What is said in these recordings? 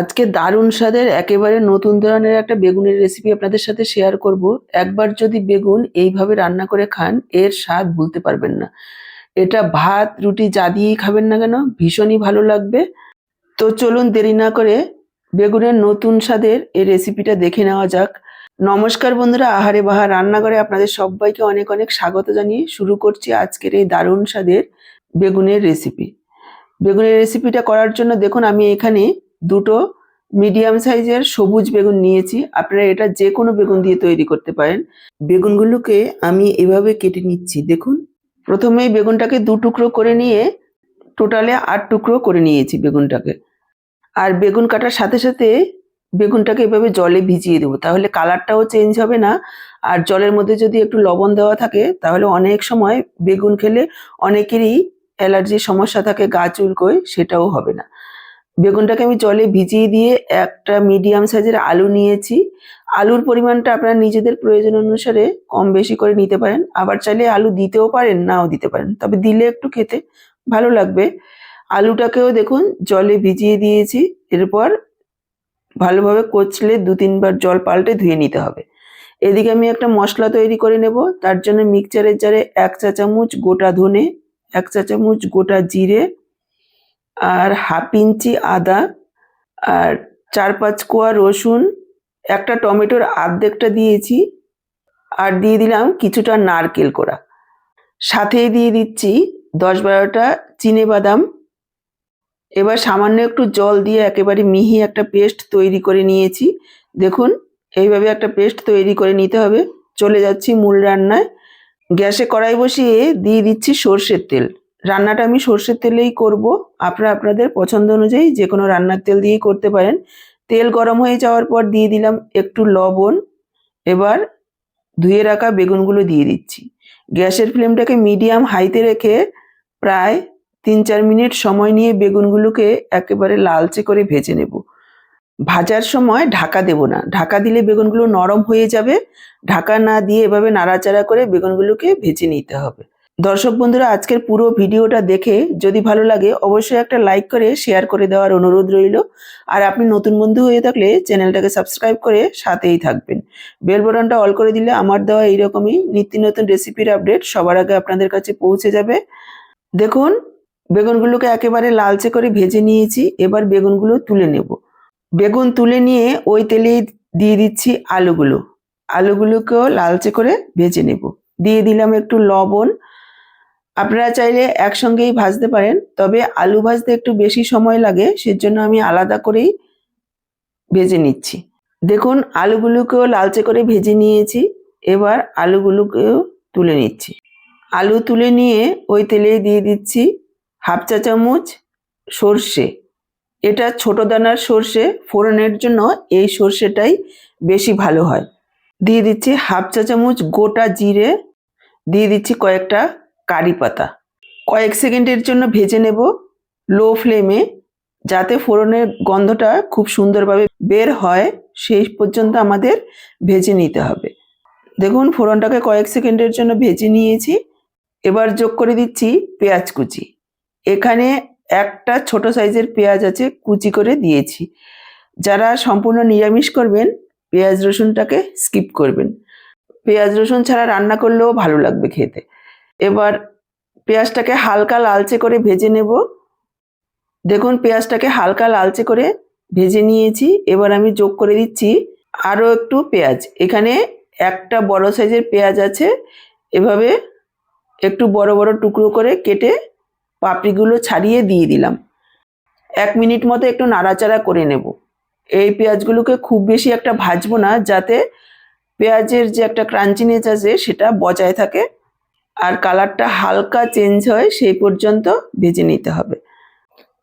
আজকে দারুণ স্বাদের, একেবারে নতুন ধরনের একটা বেগুনের রেসিপি আপনাদের সাথে শেয়ার করব। একবার যদি বেগুন এইভাবে রান্না করে খান, এর স্বাদ ভুলতে পারবেন না। এটা ভাত, রুটি যা দিয়েই খাবেন না কেন, ভীষণই ভালো লাগবে। তো চলুন দেরি না করে বেগুনের নতুন স্বাদের এই রেসিপিটা দেখে নেওয়া যাক। নমস্কার বন্ধুরা, আহারে বাহার রান্নাঘরে আপনাদের সবাইকে অনেক অনেক স্বাগত জানিয়ে শুরু করছি আজকের এই দারুণ স্বাদের বেগুনের রেসিপি বেগুনের রেসিপিটা করার জন্য দেখুন, আমি এখানে দুটো মিডিয়াম সাইজের সবুজ বেগুন নিয়েছি। আপনারা এটা যে কোনো বেগুন দিয়ে তৈরি করতে পারেন। বেগুনগুলোকে আমি এভাবে কেটে নিচ্ছি, দেখুন। প্রথমেই বেগুনটাকে দু টুকরো করে নিয়ে টোটালে আট টুকরো করে নিয়েছি বেগুনটাকে। আর বেগুন কাটার সাথে সাথে বেগুনটাকে এভাবে জলে ভিজিয়ে দেবো, তাহলে কালারটাও চেঞ্জ হবে না। আর জলের মধ্যে যদি একটু লবণ দেওয়া থাকে, তাহলে অনেক সময় বেগুন খেলে অনেকেরই অ্যালার্জির সমস্যা থাকে, গা চুলকোয়, সেটাও হবে না। বেগুনটাকে আমি জলে ভিজিয়ে দিয়ে একটা মিডিয়াম সাইজের আলু নিয়েছি। আলুর পরিমাণটা আপনারা নিজেদের প্রয়োজন অনুসারে কম বেশি করে নিতে পারেন। আবার চাইলে আলু দিতেও পারেন, নাও দিতে পারেন। তবে দিলে একটু খেতে ভালো লাগবে। আলুটাকেও দেখুন, জলে ভিজিয়ে দিয়েছি। এরপর ভালোভাবে কচলে দু তিনবার জল পাল্টে ধুয়ে নিতে হবে। এদিকে আমি একটা মশলা তৈরি করে নেব। তার জন্য মিক্সচারের জারে এক চা চামচ গোটা ধনে, এক চা চামচ গোটা জিরে আর হাফ ইঞ্চি আদা আর চার পাঁচ কোয়া রসুন, একটা টমেটোর আর্ধেকটা দিয়েছি আর দিয়ে দিলাম কিছুটা নারকেল কোড়া। সাথেই দিয়ে দিচ্ছি দশ বারোটা চিনে বাদাম। এবার সামান্য একটু জল দিয়ে একেবারে মিহি একটা পেস্ট তৈরি করে নিয়েছি। দেখুন, এইভাবে একটা পেস্ট তৈরি করে নিতে হবে। চলে যাচ্ছি মূল রান্নায়। গ্যাসে কড়াই বসিয়ে দিয়ে দিচ্ছি সর্ষের তেল। রান্নাটা আমি সর্ষের তেলেই করব। আপনারা আপনাদের পছন্দ অনুযায়ী যে কোনো রান্নার তেল দিয়েই করতে পারেন। তেল গরম হয়ে যাওয়ার পর দিয়ে দিলাম একটু লবণ। এবার ধুয়ে রাখা বেগুনগুলো দিয়ে দিচ্ছি। গ্যাসের ফ্লেমটাকে মিডিয়াম হাইতে রেখে প্রায় তিন চার মিনিট সময় নিয়ে বেগুনগুলোকে একেবারে লালচে করে ভেজে নেব। ভাজার সময় ঢাকা দেব না। ঢাকা দিলে বেগুনগুলো নরম হয়ে যাবে। ঢাকা না দিয়ে এভাবে নাড়াচাড়া করে বেগুনগুলোকে ভেজে নিতে হবে। দর্শক বন্ধুরা, আজকের পুরো ভিডিওটা দেখে যদি ভালো লাগে, অবশ্যই একটা লাইক করে শেয়ার করে দেওয়ার অনুরোধ রইল। আর আপনি নতুন বন্ধু হয়ে থাকলে চ্যানেলটাকে সাবস্ক্রাইব করে সাথেই থাকবেন। বেল বটনটা অল করে দিলে আমার দেওয়া এইরকমই নিত্য নতুন রেসিপির আপডেট সবার আগে আপনাদের কাছে পৌঁছে যাবে। দেখুন, বেগুনগুলোকে একেবারে লালচে করে ভেজে নিয়েছি, এবার বেগুনগুলো তুলে নেব। বেগুন তুলে নিয়ে ওই তেলেই দিয়ে দিচ্ছি আলুগুলো। আলুগুলোকেও লালচে করে ভেজে নেব। দিয়ে দিলাম একটু লবণ আপনারা চাইলে একসঙ্গেই ভাজতে পারেন, তবে আলু ভাজতে একটু বেশি সময় লাগে, সেজন্য আমি আলাদা করেই ভেজে নিচ্ছি। দেখুন, আলুগুলোকেও লালচে করে ভেজে নিয়েছি, এবার আলুগুলোকেও তুলে নিচ্ছি। আলু তুলে নিয়ে ওই তেলে দিয়ে দিচ্ছি হাফ চা চামচ সর্ষে। এটা ছোট দানার সর্ষে, ফোড়নের জন্য এই সর্ষেটাই বেশি ভালো হয়। দিয়ে দিচ্ছি হাফ চা চামচ গোটা জিরে, দিয়ে দিচ্ছি কয়েকটা কারি পাতা। কয়েক সেকেন্ডের জন্য ভেজে নেব লো ফ্লেমে যাতে ফোড়নের গন্ধটা খুব সুন্দরভাবে বের হয়, সেই পর্যন্ত আমাদের ভেজে নিতে হবে। দেখুন, ফোড়নটাকে কয়েক সেকেন্ডের জন্য ভেজে নিয়েছি। এবার যোগ করে দিচ্ছি পেঁয়াজ কুচি। এখানে একটা ছোট সাইজের পেঁয়াজ আছে, কুচি করে দিয়েছি। যারা সম্পূর্ণ নিরামিষ করবেন, পেঁয়াজ রসুনটাকে স্কিপ করবেন। পেঁয়াজ রসুন ছাড়া রান্না করলেও ভালো লাগবে খেতে। এবার পেঁয়াজটাকে হালকা লালচে করে ভেজে নেব। দেখুন, পেঁয়াজটাকে হালকা লালচে করে ভেজে নিয়েছি। এবার আমি যোগ করে দিচ্ছি আরও একটু পেঁয়াজ। এখানে একটা বড় সাইজের পেঁয়াজ আছে। এভাবে একটু বড় বড় টুকরো করে কেটে পাপড়িগুলো ছাড়িয়ে দিয়ে দিলাম। এক মিনিট মতো একটু নাড়াচাড়া করে নেব। এই পেঁয়াজগুলোকে খুব বেশি একটা ভাজবো না, যাতে পেঁয়াজের যে একটা ক্রাঞ্চিনেস আছে সেটা বজায় থাকে। আর কালারটা হালকা চেঞ্জ হয় সেই পর্যন্ত ভেজে নিতে হবে।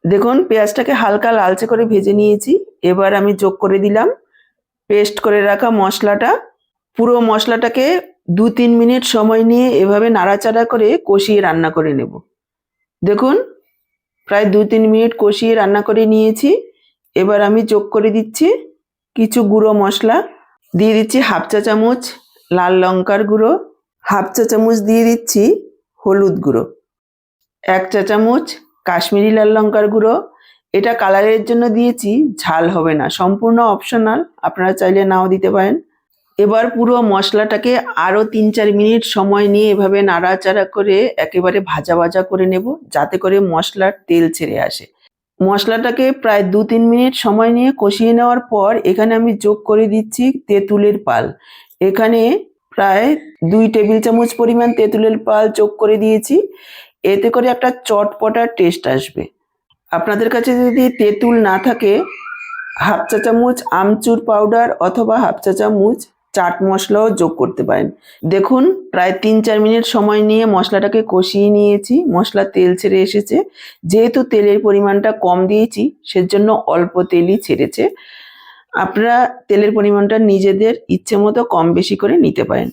দেখুন, পেঁয়াজটাকে হালকা লালচে করে ভেজে নিয়েছি। এবার আমি যোগ করে দিলাম পেস্ট করে রাখা মশলাটা। পুরো মশলাটাকে দু তিন মিনিট সময় নিয়ে এভাবে নাড়াচাড়া করে কষিয়ে রান্না করে নেব। দেখুন, প্রায় দু তিন মিনিট কষিয়ে রান্না করে নিয়েছি। এবার আমি যোগ করে দিচ্ছি কিছু গুঁড়ো মশলা। দিয়ে দিচ্ছি হাফ চা চামচ লাল লঙ্কার গুঁড়ো। হাফ চা চামচ দিয়ে দিচ্ছি হলুদ গুঁড়ো। এক চা চামচ কাশ্মীরি লাল লঙ্কার গুঁড়ো। এটা কালারের জন্য দিয়েছি, ঝাল হবে না, সম্পূর্ণ অপশনাল আপনারা চাইলে নাও দিতে পারেন। এবার পুরো মশলাটাকে আরও তিন চার মিনিট সময় নিয়ে এভাবে নাড়াচাড়া করে একেবারে ভাজা ভাজা করে নেব, যাতে করে মশলার তেল ছেড়ে আসে। মশলাটাকে প্রায় দু তিন মিনিট সময় নিয়ে কষিয়ে নেওয়ার পর এখানে আমি যোগ করে দিচ্ছি তেঁতুলের পাল। এখানে প্রায় দুই টেবিল চামচ পরিমাণ তেঁতুলের পাল যোগ করে দিয়েছি। এতে করে একটা চটপটার টেস্ট আসবে। আপনাদের কাছে যদি তেঁতুল না থাকে, হাফ চা চামচ আমচুর পাউডার অথবা হাফ চা চামচ চাট মশলাও যোগ করতে পারেন। দেখুন, প্রায় তিন চার মিনিট সময় নিয়ে মশলাটাকে কষিয়ে নিয়েছি। মশলা তেল ছেড়ে এসেছে। যেহেতু তেলের পরিমাণটা কম দিয়েছি, সেজন্য অল্প তেলই ছেড়েছে। আপনারা তেলের পরিমাণটা নিজেদের ইচ্ছে মতো কম বেশি করে নিতে পারেন।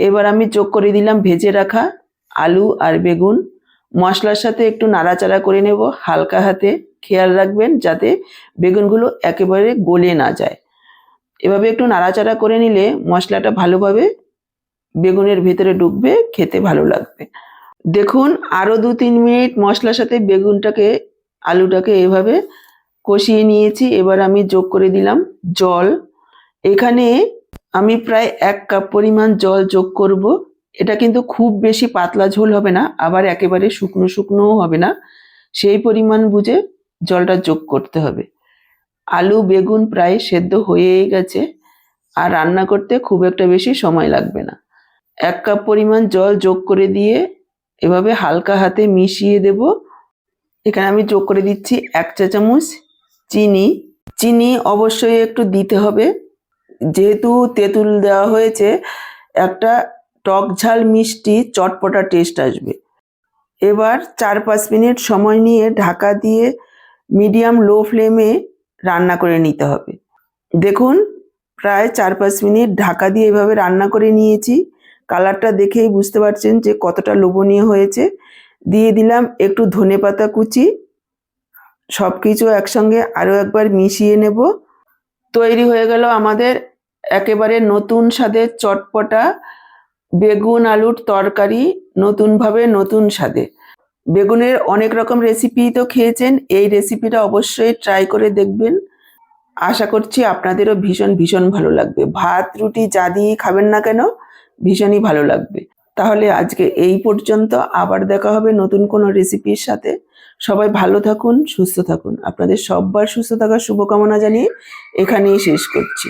এবার আমি যোগ করে দিলাম ভেজে রাখা আলু আর বেগুন। মশলার সাথে একটু নাড়াচাড়া করে নেব হালকা হাতে। খেয়াল রাখবেন যাতে বেগুনগুলো একেবারে গলে না যায়। এভাবে একটু নাড়াচাড়া করে নিলে মশলাটা ভালোভাবে বেগুনের ভেতরে ঢুকবে খেতে ভালো লাগবে। দেখুন আরও দু তিন মিনিট মশলার সাথে বেগুনটাকে, আলুটাকে এভাবে কষিয়ে নিয়েছি, এবার আমি যোগ করে দিলাম জল। এখানে আমি প্রায় এক কাপ পরিমাণ জল যোগ করব। এটা কিন্তু খুব বেশি পাতলা ঝোল হবে না, আবার একেবারে শুকনো শুকনোও হবে না। সেই পরিমাণ বুঝে জলটা যোগ করতে হবে। আলু, বেগুন প্রায় সেদ্ধ হয়েই গেছে, আর রান্না করতে খুব একটা বেশি সময় লাগবে না। এক কাপ পরিমাণ জল যোগ করে দিয়ে এভাবে হালকা হাতে মিশিয়ে দেব। এখানে আমি যোগ করে দিচ্ছি এক চা চামচ চিনি চিনি অবশ্যই একটু দিতে হবে। যেহেতু তেঁতুল দেওয়া হয়েছে, একটা টক ঝাল মিষ্টি চটপটা টেস্ট আসবে। এবার চার পাঁচ মিনিট সময় নিয়ে ঢাকা দিয়ে মিডিয়াম লো ফ্লেমে রান্না করে নিতে হবে। দেখুন, প্রায় চার পাঁচ মিনিট ঢাকা দিয়ে এভাবে রান্না করে নিয়েছি। কালারটা দেখেই বুঝতে পারছেন যে কতটা লোভনীয় হয়েছে। দিয়ে দিলাম একটু ধনে পাতা কুচি সব কিছু একসঙ্গে আরও একবার মিশিয়ে নেব। তৈরি হয়ে গেল আমাদের একেবারে নতুন স্বাদের চটপটা, বেগুন আলুর তরকারি, নতুনভাবে নতুন স্বাদে। বেগুনের অনেক রকম রেসিপি তো খেয়েছেন, এই রেসিপিটা অবশ্যই ট্রাই করে দেখবেন। আশা করছি আপনাদেরও ভীষণ ভীষণ ভালো লাগবে। ভাত, রুটি যা দিয়ে খাবেন না কেন, ভীষণই ভালো লাগবে। তাহলে আজকে এই পর্যন্ত আবার দেখা হবে নতুন কোনো রেসিপির সাথে। সবাই ভালো থাকুন সুস্থ থাকুন। আপনাদের সববার সুস্থ থাকার শুভকামনা জানিয়ে এখানেই শেষ করছি।